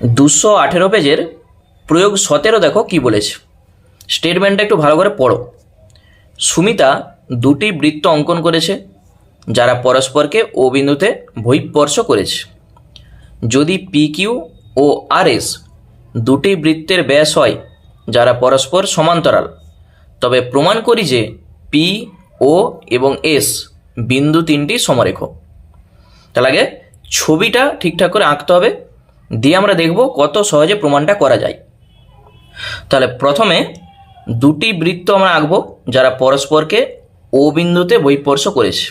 দুশো আঠেরো পেজের প্রয়োগ সতেরো দেখো কি বলেছে। স্টেটমেন্টটা একটু ভালো করে পড়ো। সুমিতা দুটি বৃত্ত অঙ্কন করেছে, যারা পরস্পরকে ও বিন্দুতে বহিঃস্পর্শ করেছে। যদি পি কিউ ও আর এস দুটি বৃত্তের ব্যাস হয়, যারা পরস্পর সমান্তরাল, তবে প্রমাণ করি যে পি ও এবং এস বিন্দু তিনটি সমরেখ। তাহলে আগে ছবিটা ঠিকঠাক করে আঁকতে হবে। দিয়ে আমরা দেখব কত সহজে প্রমাণটা করা যায়। তাহলে প্রথমে দুটি বৃত্ত আমরা আঁকবো যারা পরস্পরকে ও বিন্দুতে বহিঃস্পর্শ করেছে।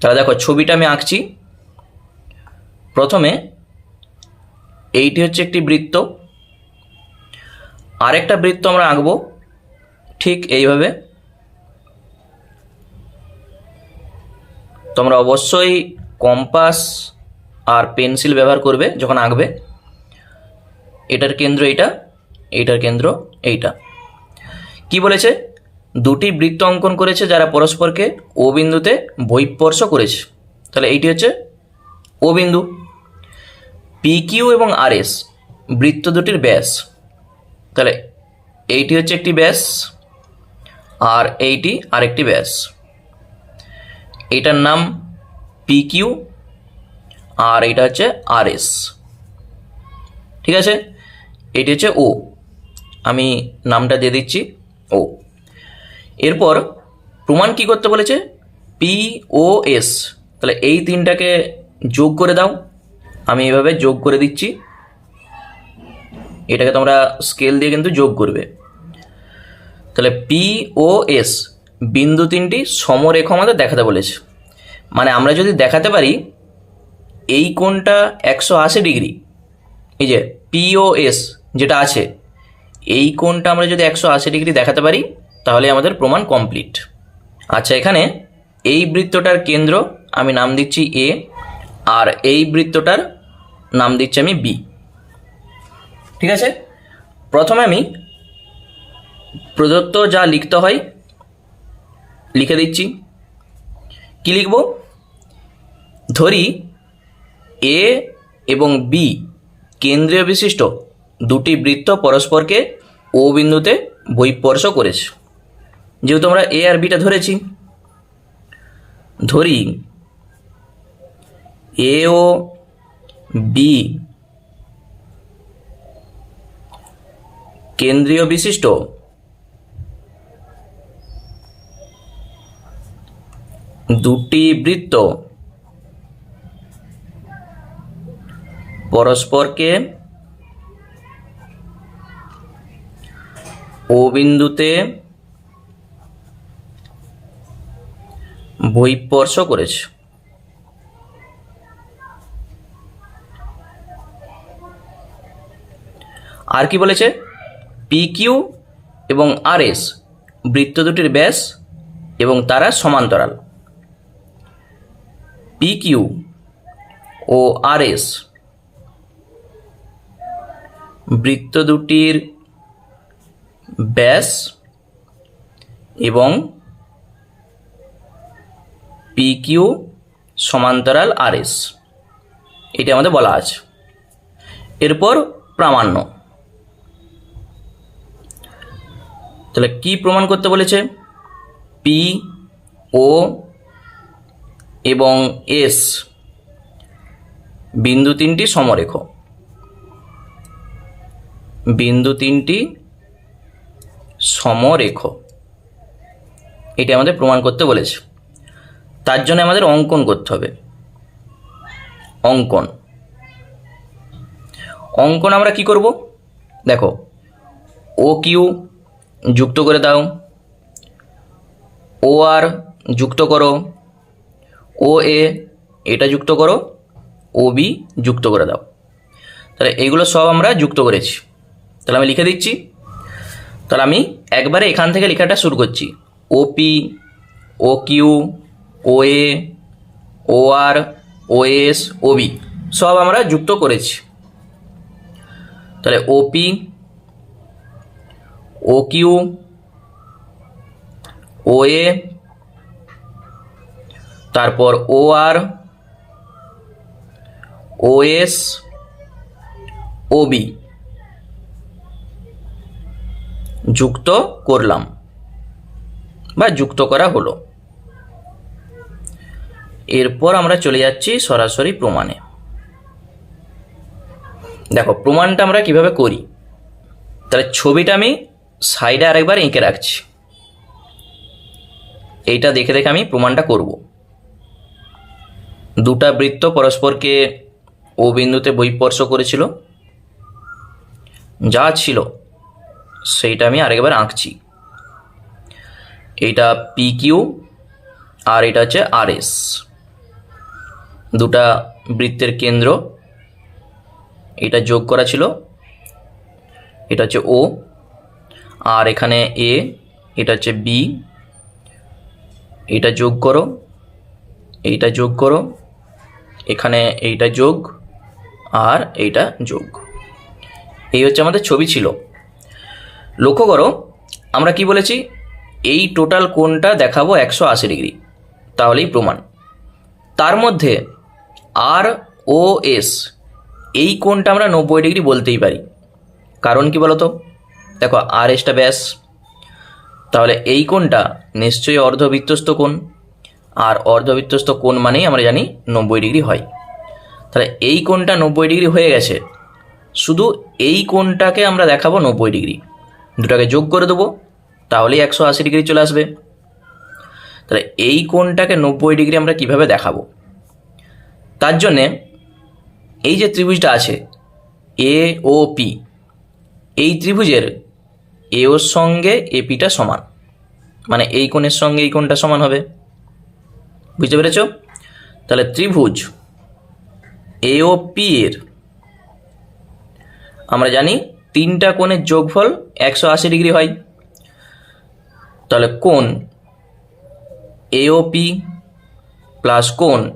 তাহলে দেখো ছবিটা আমি আঁকছি। প্রথমে এইটি হচ্ছে একটি বৃত্ত। আরেকটা বৃত্ত আমরা আঁকবো ঠিক এইভাবে। তোমরা অবশ্যই কম্পাস আর পেন্সিল ব্যবহার করবে যখন আঁকবে, এটার কেন্দ্র এইটা, এইটার কেন্দ্র এইটা। কি বলেছে? দুটি বৃত্ত অঙ্কন করেছে যারা পরস্পরকে ও বিন্দুতে বহিঃস্পর্শ করেছে। তাহলে এইটি হচ্ছে ও বিন্দু। পি কিউ এবং আর এস বৃত্ত দুটির ব্যাস। তাহলে এইটি হচ্ছে একটি ব্যাস, আর এইটি আরেকটি ব্যাস। এইটার নাম পি কিউ আর এটা হচ্ছে আর এস ঠিক আছে? এটি হচ্ছে ও। আমি নামটা দিয়ে দিচ্ছি ও। এরপর প্রমাণ কি করতে বলেছে? P O S. তাহলে এই তিনটাকে যোগ করে দাও। আমি এভাবে যোগ করে দিচ্ছি। এটাকে তোমরা স্কেল দিয়ে কিন্তু যোগ করবে। তাহলে পি ও এস বিন্দু তিনটি সমরেখ আমাদের দেখাতে বলেছে। মানে আমরা যদি দেখাতে পারি এই কোণটা একশো আশি ডিগ্রি। এই যে পিওএস যেটা আছে, এই কোণটা আমরা যদি একশো আশি ডিগ্রি দেখাতে পারি, তাহলে আমাদের প্রমাণ কমপ্লিট আচ্ছা এখানে এই বৃত্তটার কেন্দ্র আমি নাম দিচ্ছি এ আর এই বৃত্তটার নাম দিচ্ছি আমি বি ঠিক আছে? প্রথমে আমি প্রদত্ত যা লিখতে হয়, লিখে দিচ্ছি। কি লিখব? ধরি এ এবং বি কেন্দ্রীয় বিশিষ্ট দুটি বৃত্ত পরস্পরকে ও বিন্দুতে বহিঃস্পর্শ করেছে। যেহেতু আমরা এ আর বিটা ধরেছি, ধরি এ ও বি কেন্দ্রীয় বিশিষ্ট দুটি বৃত্ত পরস্পরকে ও বিন্দুতে বহিঃস্পর্শ করেছে। আর কি বলেছে? পি কিউ এবং আর এস বৃত্ত দুটির ব্যাস এবং তারা সমান্তরাল। পি কিউ ও আর এস বৃত্ত দুটির ব্যাস এবং পি কিউ সমান্তরাল আর এস এটি আমাদের বলা আছে। এরপর প্রামাণ্য। তাহলে কি প্রমাণ করতে বলেছে? পি ও এবং এস বিন্দু তিনটি সমরেখ। বিন্দু তিনটি সমরেখ। এটি আমাদের প্রমাণ করতে বলেছে। তার জন্য আমাদের অঙ্কন করতে হবে। অঙ্কন। অঙ্কন আমরা কি করব? দেখো ও কিউ যুক্ত করে দাও। ও আর যুক্ত করো। ও এ এটা যুক্ত করো। ও বি যুক্ত করে দাও। তাহলে এইগুলো সব আমরা যুক্ত করেছি। তাহলে আমি লিখে দিচ্ছি। তাহলে আমি একবারে এখান থেকে লেখাটা শুরু করছি। OP O Q O A O R O S O B সব আমরা যুক্ত করেছি। তাহলে ওপি ও কিউ ও এ তারপর ও R O S O B যুক্ত করলাম বা যুক্ত করা হলো। এরপর আমরা চলে যাচ্ছি সরাসরি প্রমাণে। দেখো, প্রমাণটা আমরা কীভাবে করি? তাহলে ছবিটা আমি সাইডে আরেকবার এঁকে রাখছি। এইটা দেখে দেখে আমি প্রমাণটা করব। দুটা বৃত্ত পরস্পরকে ও বিন্দুতে বৈস্পর্শ করেছিল। যা ছিল সেইটা আমি আরেকবার আঁকছি। এইটা পি কিউ আর এটা হচ্ছে আর এস দুটা বৃত্তের কেন্দ্র। এটা যোগ করা ছিল। এটা হচ্ছে ও আর এখানে এ এটা হচ্ছে বি এটা যোগ করো। এইটা যোগ করো। এখানে এইটা যোগ আর এইটা যোগ। এই হচ্ছে আমাদের ছবি ছিল। লক্ষ্য করো, আমরা কি বলেছি? এই টোটাল কোণটা দেখাবো একশো আশি ডিগ্রি। তাহলেই প্রমাণ। তার মধ্যে আর ও এস এই কোণটা আমরা নব্বই ডিগ্রি বলতেই পারি। কারণ কি বলতো? দেখো আর এসটা ব্যাস। তাহলে এই কোণটা নিশ্চয়ই অর্ধবৃত্তস্থ কোণ। আর অর্ধবৃত্তস্থ কোণ মানেই আমরা জানি নব্বই ডিগ্রি হয়। তাহলে এই কোণটা নব্বই ডিগ্রি হয়ে গেছে। শুধু এই কোণটাকে আমরা দেখাবো নব্বই ডিগ্রি। দুটাকে যোগ করে দেবো, তাহলেই একশো আশি ডিগ্রি চলে আসবে। তাহলে এই কোণটাকে নব্বই ডিগ্রি আমরা কীভাবে দেখাবো? তার জন্যে এই যে ত্রিভুজটা আছে, এ ও পি, এই ত্রিভুজের এ ওর সঙ্গে এপিটা সমান। মানে এই কোণের সঙ্গে এই কোণটা সমান হবে। বুঝতে পেরেছ? তাহলে ত্রিভুজ এ ও পি এর, আমরা জানি তিনটা কোণের যোগফল একশো আশি ডিগ্রি হয়। তাহলে কোণ এওপি প্লাস কোণ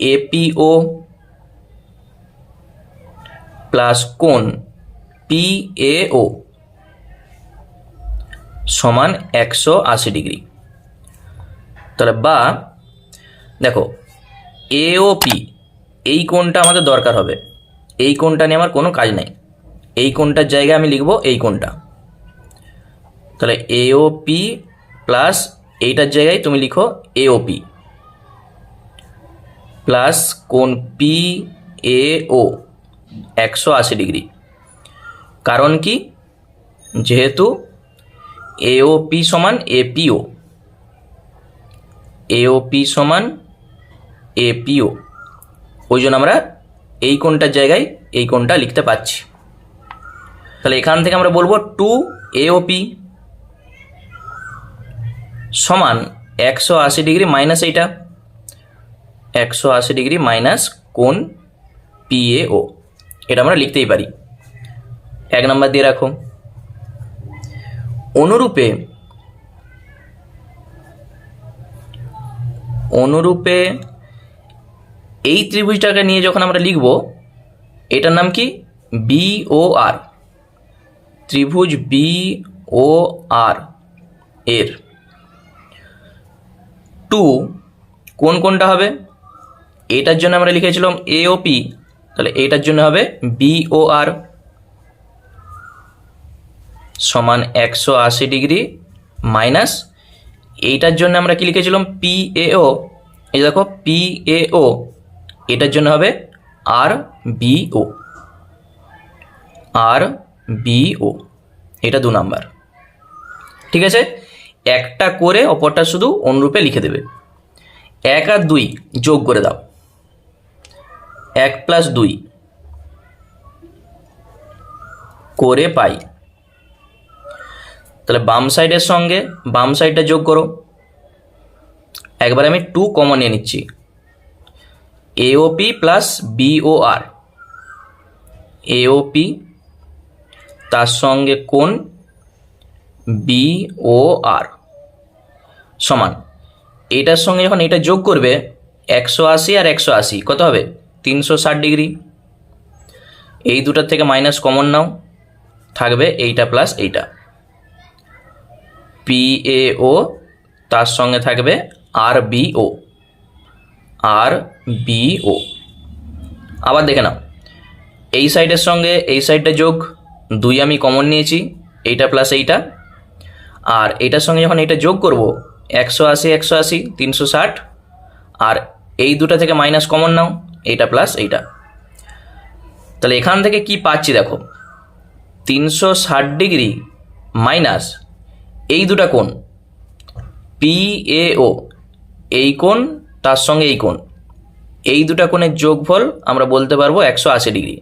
এপিও প্লাস কোণ পিএও সমান একশো আশি ডিগ্রি। তাহলে বা, দেখো এওপি এই কোণটা আমাদের দরকার হবে। এই কোণটা নিয়ে আমার কোনো কাজ নেই। এই কোণটার জায়গায় আমি লিখব এই কোণটা। তাহলে এওপি প্লাস এইটার জায়গায় তুমি লিখো এওপি প্লাস কোণ পি এ ও একশো আশি ডিগ্রি। কারণ কি? যেহেতু এওপি সমান এপিও এওপি সমান এপিও ওই জন্য আমরা এই কোনটার জায়গায় এই কোনটা লিখতে পাচ্ছি তাহলে এখান থেকে আমরা বলব টু এওপি সমান একশো আশি ডিগ্রি মাইনাস এইটা। একশো আশি ডিগ্রি মাইনাস কোণ পিএও এটা আমরা লিখতেই পারি। এক নম্বর দিয়ে রাখো। অনুরূপে অনুরূপে এই ত্রিভুজটাকে নিয়ে যখন আমরা লিখব, এটার নাম কি? B O R. ত্রিভুজ বি ও আর এর। টু কোন কোনটা হবে? এটার জন্য আমরা লিখেছিলাম এ ও পি তাহলে এটার জন্য হবে বি ও আর সমান একশো আশি ডিগ্রি মাইনাস এইটার জন্য আমরা কি লিখেছিলাম? পি এ ও এই দেখো পি এ এটার জন্য হবে আর বি ও আর বি ও। এটা দু নাম্বার। ঠিক আছে? একটা করে অপরটা শুধু অনুরূপে লিখে দেবে। এক আর দুই যোগ করে দাও। এক প্লাস দুই করে পাই। তাহলে বাম সাইডের সঙ্গে বাম সাইডটা যোগ করো। একবার আমি টু কমন নিয়ে নিচ্ছি। এওপি প্লাস বিওআর এওপি তার সঙ্গে কোন? বিওআর সমান। এটার সঙ্গে যখন এটা যোগ করবে, একশো আশি আর একশো আশি, কত হবে? তিনশো ষাট ডিগ্রি। এই দুটার থেকে মাইনাস কমন নাও। থাকবে এইটা প্লাস এইটা। পিএও তার সঙ্গে থাকবে আর বিও আর বিও আবার দেখে নাও। এই সাইডের সঙ্গে এই সাইডটা যোগ। দুই আমি কমন নিয়েছি, এইটা প্লাস এইটা। আর এটার সঙ্গে যখন এটা যোগ করব, একশো আশি একশো আশি, তিনশো ষাট, আর এই দুটা থেকে মাইনাস কমন নাও, এইটা প্লাস এইটা। তাহলে এখান থেকে কি পাচ্ছি দেখো? তিনশো ষাট ডিগ্রি মাইনাস এই দুটা কোণ পি এ ও এই কোণ, তার সঙ্গে এই কোণ। এই দুটা কোণের যোগফল আমরা বলতে পারব একশো আশি ডিগ্রি।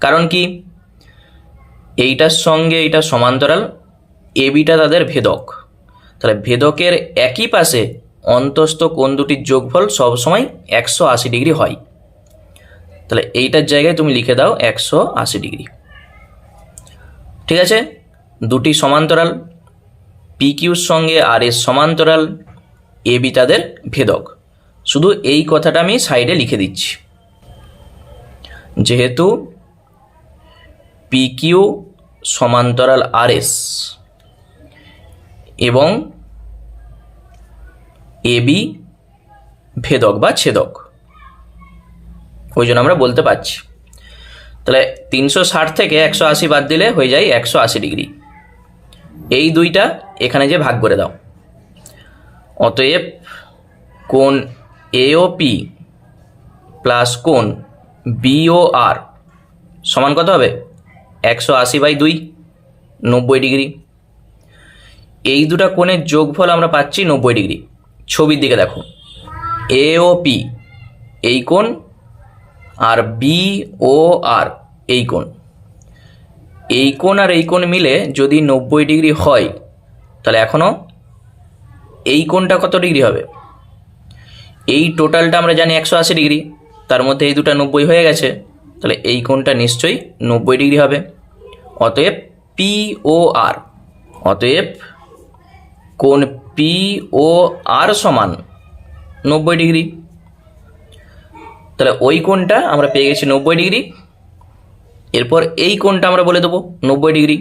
কারণ কি? এইটার সঙ্গে এইটা সমান্তরাল এবিটা তাদের ভেদক। তাহলে ভেদকের একই পাশে অন্তস্থ কোন দুটির যোগফল সবসময় একশো আশি ডিগ্রি হয়। তাহলে এইটার জায়গায় তুমি লিখে দাও একশো আশি ডিগ্রি। ঠিক আছে? দুটি সমান্তরাল পি কিউর সঙ্গে আর এর সমান্তরাল, এ বি তাদের ভেদক। শুধু এই কথাটা আমি সাইডে লিখে দিচ্ছি। যেহেতু পি কিউ সমান্তরাল আর এস এবং এ বি ভেদক বা ছেদক। ওই জন্য আমরা বলতে পারছি। তাহলে তিনশো ষাট থেকে একশো আশি বাদ দিলে হয়ে যায় একশো আশি ডিগ্রি। এই দুইটা এখানে যে ভাগ করে দাও। অতএব কোণ এওপি প্লাস কোণ বিও আর সমান কত হবে? একশো আশি বাই দুই, নব্বই ডিগ্রি। এই দুটা কোণের যোগফল আমরা পাচ্ছি নব্বই ডিগ্রি। ছবির দিকে দেখো। এ ও পি এই কোণ, আর বি ও আর এই কোণ। এই কোণ আর এই কোণ মিলে যদি নব্বই ডিগ্রি হয়, তাহলে এখনও এই কোণটা কত ডিগ্রি হবে? এই টোটালটা আমরা জানি একশো আশি ডিগ্রি। তার মধ্যে এই দুটা নব্বই হয়ে গেছে। তাহলে এই কোণটা নিশ্চয়ই নব্বই ডিগ্রি হবে। অতএব পি ও আর অতএব কোণ পি ও আর সমান নব্বই ডিগ্রি। তাহলে ওই কোণটা আমরা পেয়ে গেছি নব্বই ডিগ্রি। এরপর এই কোণটা আমরা বলে দেবো নব্বই ডিগ্রি।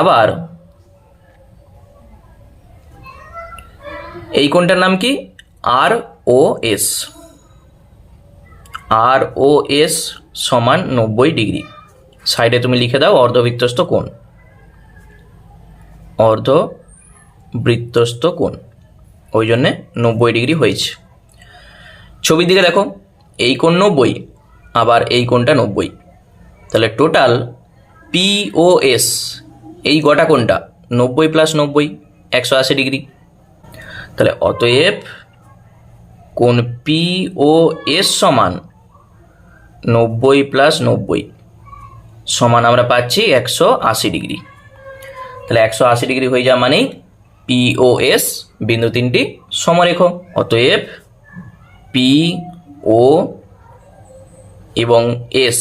আবার এই কোণটার নাম কি? আর ও এস আর ও এস সমান নব্বই ডিগ্রি। সাইডে তুমি লিখে দাও অর্ধবৃত্তস্থ কোণ। অর্ধবৃত্তস্থ কোণ। ওই জন্যে নব্বই ডিগ্রি হয়েছে। ছবির দিকে দেখো, এই কোণ নব্বই, আবার এই কোণটা নব্বই। তাহলে টোটাল পিওএস এই গোটা কোণটা, নব্বই প্লাস নব্বই, একশো আশি ডিগ্রি। তাহলে অতএব কোণ পি ও এস সমান নব্বই প্লাস নব্বই। সমান আমরা পাচ্ছি একশো আশি ডিগ্রি। তাহলে একশো আশি ডিগ্রি হয়ে যাওয়া মানেই পি ও এস বিন্দু তিনটি সমরেখ। অতএব পি ও এবং এস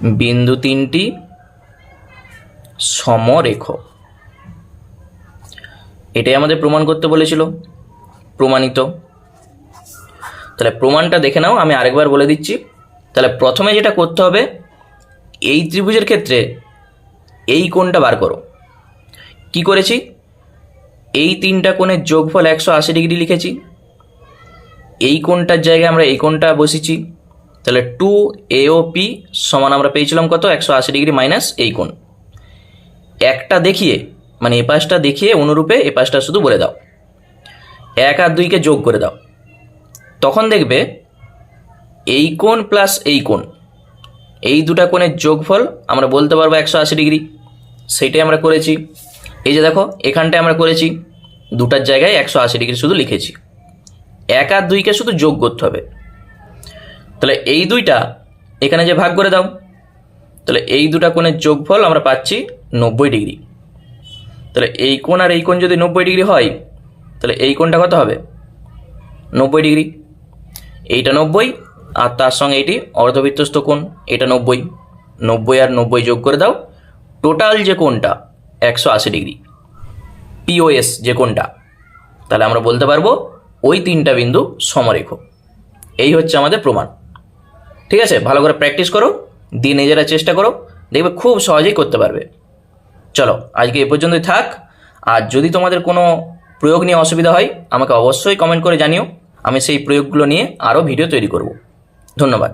বিন্দু তিনটি সমরেখ। এটাই আমাদের প্রমাণ করতে বলেছিল, প্রমাণিত। তাহলে প্রমাণটা দেখে নাও, আমি আরেকবার বলে দিচ্ছি। তাহলে প্রথমে যেটা করতে হবে, এই ত্রিভুজের ক্ষেত্রে এই কোণটা বার করো। কি করেছি? এই তিনটা কোণের যোগফল একশো আশি ডিগ্রি লিখেছি। এই কোণটার জায়গায় আমরা এই কোণটা বসেছি। তাহলে টু এও পি সমান আমরা পেয়েছিলাম কত? একশো আশি ডিগ্রি মাইনাস এই কোণ। একটা দেখিয়ে মানে এ পাশটা দেখিয়ে অনুরূপে এ পাশটা শুধু বলে দাও। এক আর দুইকে যোগ করে দাও। তখন দেখবে এই কোণ প্লাস এই কোণ, এই দুটা কোণের যোগফল আমরা বলতে পারব একশো আশি ডিগ্রি। সেইটাই আমরা করেছি। এই যে দেখো, এখানটায় আমরা করেছি, দুটার জায়গায় একশো আশি ডিগ্রি শুধু লিখেছি। এক আর দুইকে শুধু যোগ করতে হবে। তাহলে এই দুইটা এখানে যে ভাগ করে দাও, তাহলে এই দুটা কোণের যোগফল আমরা পাচ্ছি নব্বই ডিগ্রি। তাহলে এই কোণ আর এই কোণ যদি নব্বই ডিগ্রি হয়, তাহলে এই কোণটা কত হবে? নব্বই ডিগ্রি। এইটা নব্বই, আর তার সঙ্গে এটি অর্ধবৃত্তস্থ কোণ, এটা নব্বই। নব্বই আর নব্বই যোগ করে দাও। টোটাল যে কোণটা, একশো আশি ডিগ্রি। পিওএস যে কোণটা, তাহলে আমরা বলতে পারব ওই তিনটা বিন্দু সমরেখ। এই হচ্ছে আমাদের প্রমাণ। ঠিক আছে? ভালো করে প্র্যাকটিস করো, দিয়ে নিজেরা চেষ্টা করো, দেখবে খুব সহজেই করতে পারবে। চলো, আজকে এ পর্যন্তই থাক। আর যদি তোমাদের কোনো প্রয়োগ নিয়ে অসুবিধা হয়, আমাকে অবশ্যই কমেন্ট করে জানিও। আমি সেই প্রয়োগগুলো নিয়ে আরও ভিডিও তৈরি করব। ধন্যবাদ।